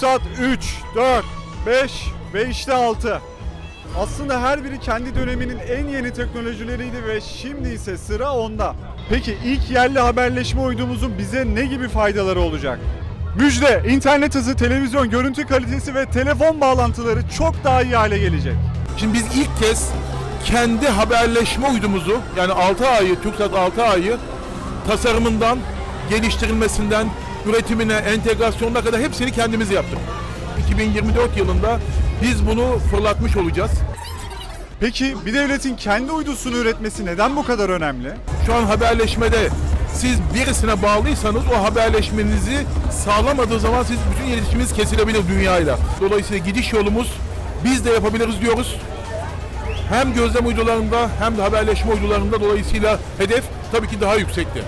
TürkSat 3, 4, 5 ve işte 6. Aslında her biri kendi döneminin en yeni teknolojileriydi ve şimdi ise sıra onda. Peki ilk yerli haberleşme uydumuzun bize ne gibi faydaları olacak? Müjde, internet hızı, televizyon görüntü kalitesi ve telefon bağlantıları çok daha iyi hale gelecek. Şimdi biz ilk kez kendi haberleşme uydumuzu yani 6 ayı, TürkSat 6 ayı tasarımından, geliştirilmesinden, üretimine, entegrasyonuna kadar hepsini kendimiz yaptık. 2024 yılında biz bunu fırlatmış olacağız. Peki bir devletin kendi uydusunu üretmesi neden bu kadar önemli? Şu an haberleşmede siz birisine bağlıysanız o haberleşmenizi sağlamadığı zaman siz bütün iletişiminiz kesilebilir dünyayla. Dolayısıyla gidiş yolumuz biz de yapabiliriz diyoruz. Hem gözlem uydularında hem de haberleşme uydularında dolayısıyla hedef tabii ki daha yüksekti.